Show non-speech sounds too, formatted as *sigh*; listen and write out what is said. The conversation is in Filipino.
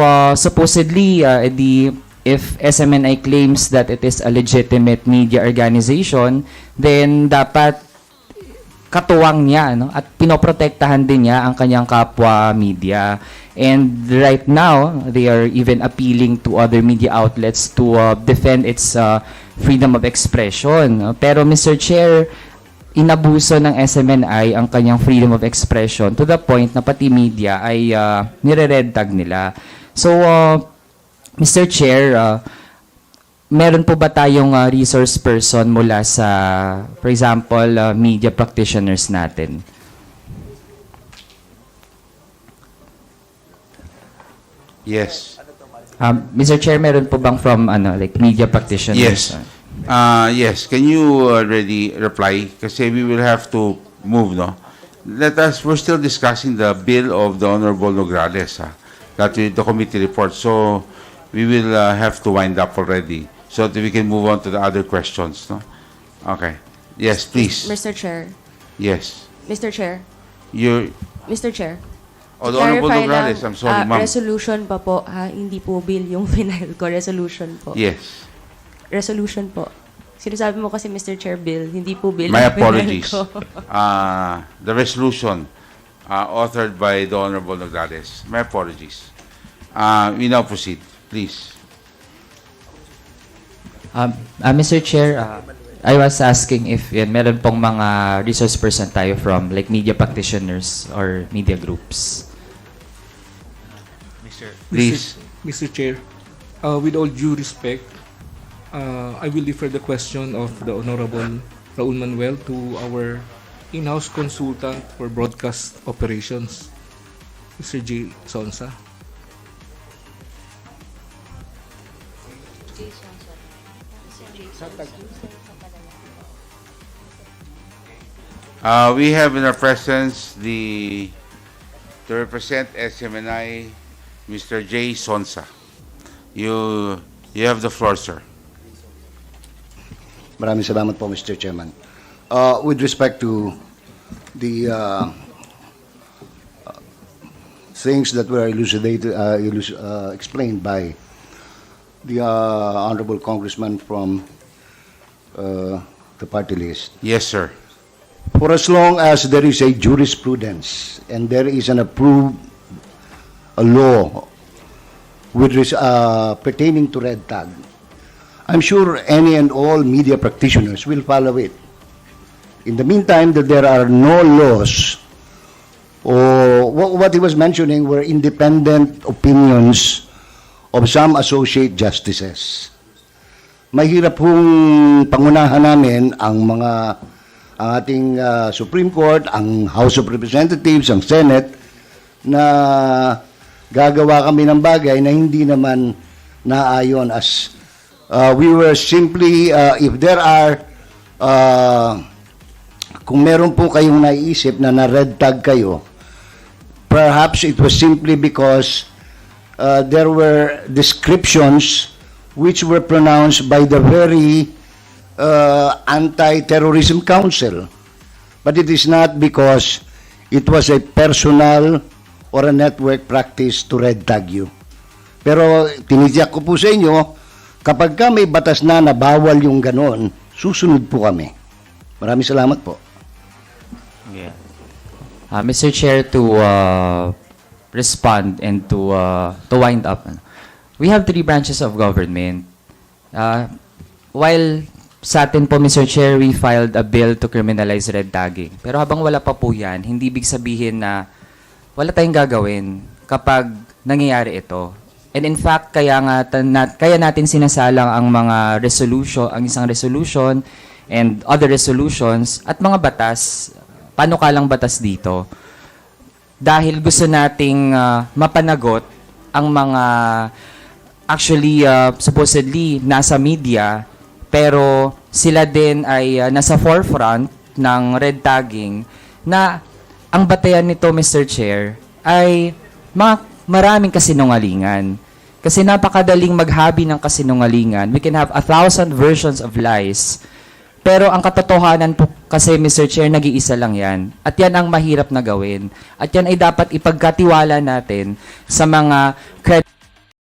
uh, supposedly, uh, edi, if SMNI claims that it is a legitimate media organization, then dapat katuwang niya no? at pinoprotektahan din niya ang kanyang kapwa media. And right now, they are even appealing to other media outlets to uh, defend its uh, freedom of expression. Pero Mr. Chair, inabuso ng SMNI ang kanyang freedom of expression to the point na pati media ay uh, nire-red tag nila. So, uh, Mr. Chair, uh, meron po ba tayong uh, resource person mula sa, for example, uh, media practitioners natin? Yes. Um, Mr. Chair, meron po bang from ano like media practitioners? Yes. Uh, yes. Can you already reply? Kasi we will have to move, no? Let us, we're still discussing the bill of the Honorable Nograles, ha? That is the committee report. So we will uh, have to wind up already so that we can move on to the other questions, no? Okay. Yes, please. Mr. Chair. Yes. Mr. Chair. You, Mr. Chair. oh, the Honorable Clarify Nograles, lang, I'm sorry, ah, ma'am. Resolution pa po, ha? Hindi po bill yung *laughs* final ko. Resolution po. Yes. Resolution po. Sinasabi mo kasi, Mr. Chair, bill. Hindi po bill My yung *laughs* final apologies. Uh, the resolution uh, authored by the Honorable Nograles. My apologies. Uh, we now proceed, please. Um, uh, Mr. Chair, uh, I was asking if yan, meron pong mga resource person tayo from like media practitioners or media groups. Please. Mr. Chair, uh, with all due respect, uh, I will defer the question of the Honorable Raul Manuel to our in-house consultant for broadcast operations, Mr. J. Sonsa. Uh, we have in our presence the to represent SMNI, Mr. J. Sonsa. You you have the floor, sir. Maraming salamat po, Mr. Chairman. Uh, with respect to the uh, things that were elucidated, uh, elus- uh, explained by the uh, honorable congressman from uh, the party list, Yes, sir. for as long as there is a jurisprudence and there is an approved a law with res- uh, pertaining to red tag, I'm sure any and all media practitioners will follow it. In the meantime, that there are no laws or wha- what he was mentioning were independent opinions of some associate justices. Mahirap hong pangunahan namin ang mga ang ating ah, Supreme Court, ang House of Representatives, ang Senate na gagawa kami ng bagay na hindi naman naayon as uh, we were simply uh, if there are uh, kung meron po kayong naiisip na na-red tag kayo perhaps it was simply because uh, there were descriptions which were pronounced by the very uh, anti-terrorism council. But it is not because it was a personal or a network practice to red tag you. Pero tinitiyak ko po sa inyo kapag ka may batas na na bawal yung ganon susunod po kami. Maraming salamat po Yeah. Uh, Mr. Chair, to uh, respond and to uh, to wind up, we have three branches of government. Uh, while sa atin po, Mr. Chair, we filed a bill to criminalize red tagging. Pero habang wala pa po yan, hindi big sabihin na wala tayong gagawin kapag nangyayari ito. And in fact, kaya nga na, kaya natin sinasalang ang mga resolution, ang isang resolution and other resolutions at mga batas, panukalang batas dito. Dahil gusto nating ah, mapanagot ang mga actually ah, supposedly nasa media pero sila din ay ah, nasa forefront ng red tagging na ang batayan nito Mr. Chair ay mga maraming kasinungalingan. Kasi napakadaling maghabi ng kasinungalingan. We can have a thousand versions of lies. Pero ang katotohanan po kasi, Mr. Chair, nag-iisa lang yan. At yan ang mahirap na gawin. At yan ay dapat ipagkatiwala natin sa mga cred-